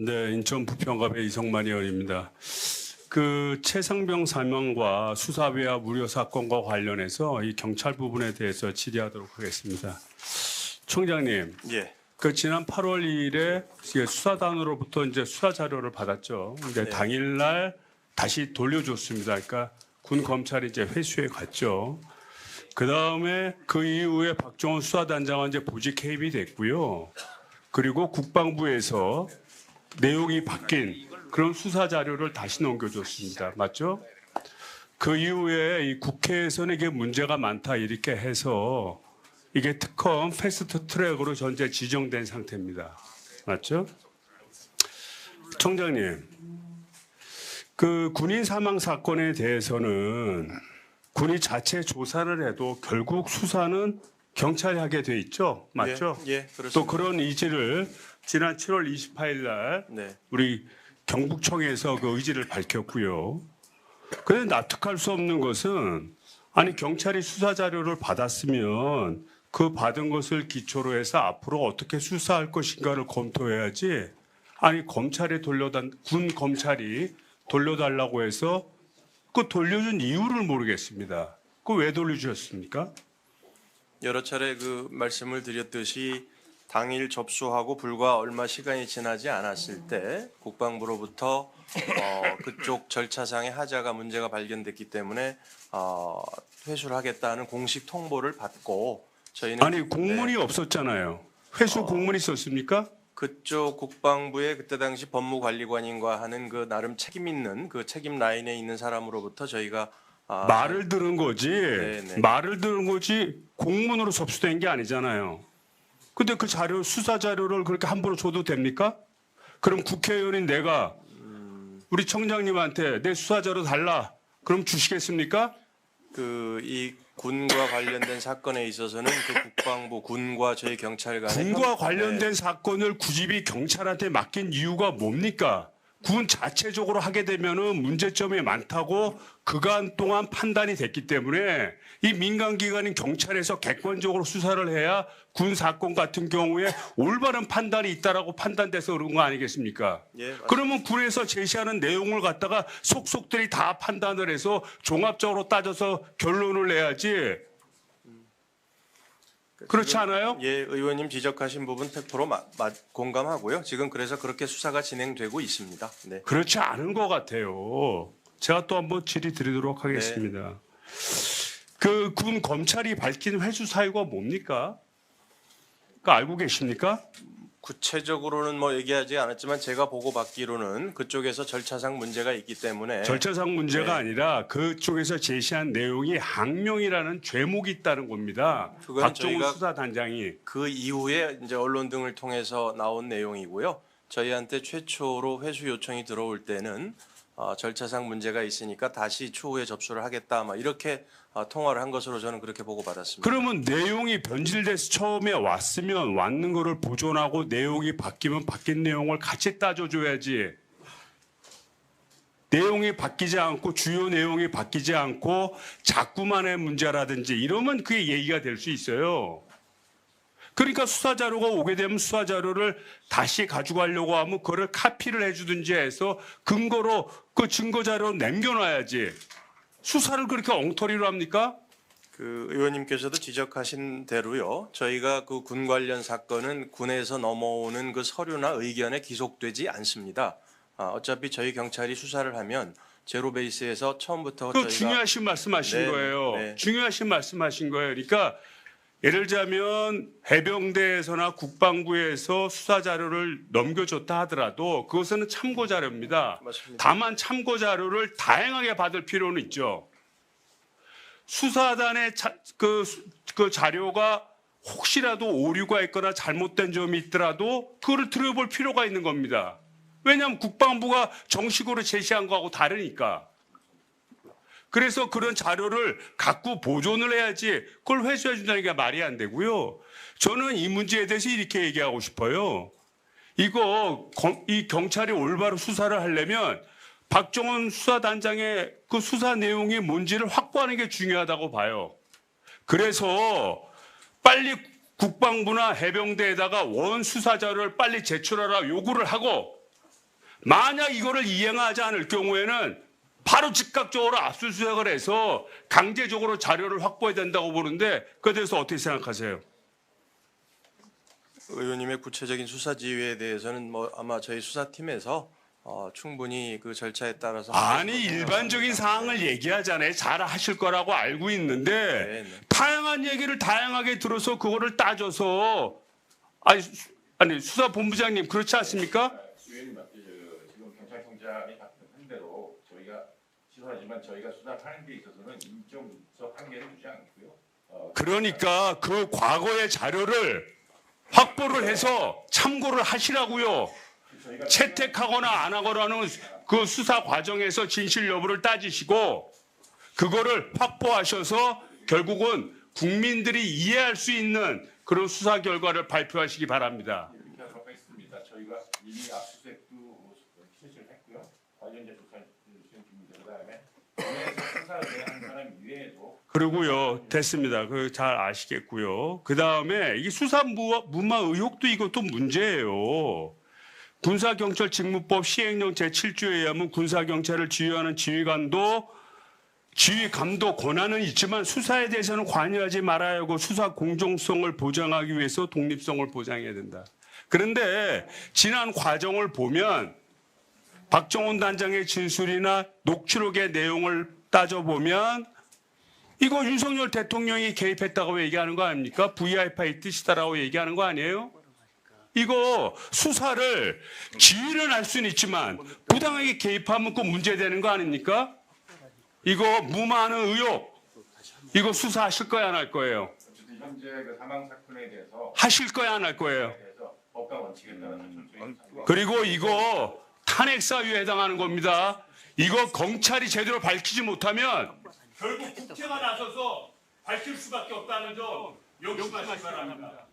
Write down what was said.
네, 인천 부평갑의 이성만 의원입니다. 그 최상병 사망과 수사배와 무료 사건과 관련해서 이 경찰 부분에 대해서 질의하도록 하겠습니다. 총장님, 예. 그 지난 8월 2일에 수사단으로부터 이제 수사 자료를 받았죠. 근데 네. 당일날 다시 돌려줬습니다. 그러니까 군 검찰이 이제 회수해 갔죠. 그 다음에 그 이후에 박정원 수사단장은 이제 보직 해임이 됐고요. 그리고 국방부에서 내용이 바뀐 그런 수사 자료를 다시 넘겨줬습니다. 맞죠? 그 이후에 이 국회에서는 이게 문제가 많다 이렇게 해서 이게 특검 패스트 트랙으로 현재 지정된 상태입니다. 맞죠? 총장님, 그 군인 사망 사건에 대해서는 군이 자체 조사를 해도 결국 수사는 경찰이 하게 돼 있죠. 맞죠? 예, 예 그렇습니다. 또 그런 의지를 지난 7월 28일 날 네. 우리 경북청에서 그 의지를 밝혔고요. 그런데 납득할 수 없는 것은 아니 경찰이 수사 자료를 받았으면 그 받은 것을 기초로 해서 앞으로 어떻게 수사할 것인가를 검토해야지. 아니 검찰에 돌려단 군 검찰이 돌려달라고 해서 그 돌려준 이유를 모르겠습니다. 그 왜 돌려주셨습니까? 여러 차례 그 말씀을 드렸듯이 당일 접수하고 불과 얼마 시간이 지나지 않았을 때 국방부로부터 어, 그쪽 절차상의 하자가 문제가 발견됐기 때문에 어, 회수를 하겠다는 공식 통보를 받고 저희는 아니 공문이 네, 없었잖아요. 회수 공문이 있었습니까? 그쪽 국방부의 그때 당시 법무관리관인과 하는 그 나름 책임 있는 그 책임 라인에 있는 사람으로부터 저희가 아, 말을 들은 거지. 네. 말을 들은 거지 공문으로 접수된 게 아니잖아요. 근데 그 자료 수사 자료를 그렇게 함부로 줘도 됩니까? 그럼 국회의원인 내가 우리 청장님한테 내 수사 자료 달라. 그럼 주시겠습니까? 그 이 군과 관련된 사건에 있어서는 그 국방부 군과 저희 경찰 간의 군과 협- 관련된 사건을 구집이 경찰한테 맡긴 이유가 뭡니까? 군 자체적으로 하게 되면은 문제점이 많다고 그간 동안 판단이 됐기 때문에 이 민간 기관인 경찰에서 객관적으로 수사를 해야 군 사건 같은 경우에 올바른 판단이 있다라고 판단돼서 그런 거 아니겠습니까? 네. 예. 그러면 군에서 제시하는 내용을 갖다가 속속들이 다 판단을 해서 종합적으로 따져서 결론을 내야지. 그렇지 않아요? 예, 의원님 지적하신 부분 100% 마, 마, 공감하고요. 지금 그래서 그렇게 수사가 진행되고 있습니다. 네. 그렇지 않은 것 같아요. 제가 또 한번 질의 드리도록 네. 하겠습니다. 그 군 검찰이 밝힌 회수 사유가 뭡니까? 그 알고 계십니까? 구체적으로는 뭐 얘기하지 않았지만 제가 보고받기로는 그쪽에서 절차상 문제가 있기 때문에 절차상 문제가 네. 아니라 그쪽에서 제시한 내용이 항명이라는 죄목이 있다는 겁니다. 그건 박정훈 저희가- 수사 단장이 그 이후에 이제 언론 등을 통해서 나온 내용이고요. 저희한테 최초로 회수 요청이 들어올 때는 어, 절차상 문제가 있으니까 다시 추후에 접수를 하겠다. 막 이렇게 어, 통화를 한 것으로 저는 그렇게 보고받았습니다. 그러면 내용이 변질돼서 처음에 왔으면 왔는 거를 보존하고 내용이 바뀌면 바뀐 내용을 같이 따져줘야지. 내용이 바뀌지 않고 주요 내용이 바뀌지 않고 자꾸만의 문제라든지 이러면 그게 얘기가 될 수 있어요. 그러니까 수사 자료가 오게 되면 수사 자료를 다시 가져가려고 하면 그거를 카피를 해주든지 해서 근거로 그 증거 자료 남겨놔야지. 수사를 그렇게 엉터리로 합니까? 그 의원님께서도 지적하신 대로요. 저희가 그 군 관련 사건은 군에서 넘어오는 그 서류나 의견에 기속되지 않습니다. 아, 어차피 저희 경찰이 수사를 하면 제로 베이스에서 처음부터 그 저희가 중요하신 말씀하신 네, 거예요. 네. 중요하신 말씀하신 거예요. 그러니까 예를 들자면 해병대에서나 국방부에서 수사 자료를 넘겨줬다 하더라도 그것은 참고 자료입니다. 맞습니다. 다만 참고 자료를 다양하게 받을 필요는 있죠. 수사단의 자, 그, 수- 그 자료가 혹시라도 오류가 있거나 잘못된 점이 있더라도 그거를 들여볼 필요가 있는 겁니다. 왜냐하면 국방부가 정식으로 제시한 거하고 다르니까. 그래서 그런 자료를 갖고 보존을 해야지 그걸 회수해 준다는 게 말이 안 되고요. 저는 이 문제에 대해서 이렇게 얘기하고 싶어요. 이거 검- 이 경찰이 올바로 수사를 하려면 박정원 수사단장의 그 수사 내용이 뭔지를 확보하는 게 중요하다고 봐요. 그래서 빨리 국방부나 해병대에다가 원 수사 자료를 빨리 제출하라 요구를 하고 만약 이거를 이행하지 않을 경우에는 바로 즉각적으로 압수수색을 해서 강제적으로 자료를 확보해야 된다고 보는데 그에 대해서 어떻게 생각하세요? 의원님의 구체적인 수사 지휘에 대해서는 뭐 아마 저희 수사팀에서 어, 충분히 그 절차에 따라서 아니 일반적인 사항을 얘기하잖아요. 잘 하실 거라고 알고 있는데 네, 네. 다양한 얘기를 다양하게 들어서 그거를 따져서 아니, 수- 아니 수사 본부장님 그렇지 않습니까? 저 지금 경찰청장이 답변한 대로 저희가 죄송 하지만 저희가 수사하는 데 있어서는 인정서 한계를 두지 않고요. 어, 그러니까 그 과거의 자료를 확보를 해서 참고를 하시라고요. 채택하거나 안 하거나는 그 수사 과정에서 진실 여부를 따지시고 그거를 확보하셔서 결국은 국민들이 이해할 수 있는 그런 수사 결과를 발표하시기 바랍니다. 이렇게 할 수가 있습니다. 저희가 이미 압수수색도 실시를 했고요. 관련자 조사 수행 중입니다. 그리고요 됐습니다. 그 잘 아시겠고요. 그 다음에 이 수사 무- 무마 의혹도 이것도 문제예요. 군사경찰 직무법 시행령 제7조에 의하면 군사경찰을 지휘하는 지휘관도 지휘 감독 권한은 있지만 수사에 대해서는 관여하지 말아야 하고 수사 공정성을 보장하기 위해서 독립성을 보장해야 된다. 그런데 지난 과정을 보면 박정훈 단장의 진술이나 녹취록의 내용을 따져보면 이거 윤석열 대통령이 개입했다고 얘기하는 거 아닙니까? VIP의 뜻이다라고 얘기하는 거 아니에요? 이거 수사를 지휘는 할 수는 있지만 부당하게 개입하면 그 문제되는 거 아닙니까? 이거 무마하는 의혹 이거 수사하실 거야 안 할 거예요? 어쨌든 현재 그 사망 사건에 대해서 하실 거야 안 할 거예요? 법과 원칙에 따라서 그리고 이거 탄핵 사유에 해당하는 겁니다. 이거 검찰이 제대로 밝히지 못하면 결국 국회가 나서서 밝힐 수밖에 없다는 점 명심하시기 바랍니다.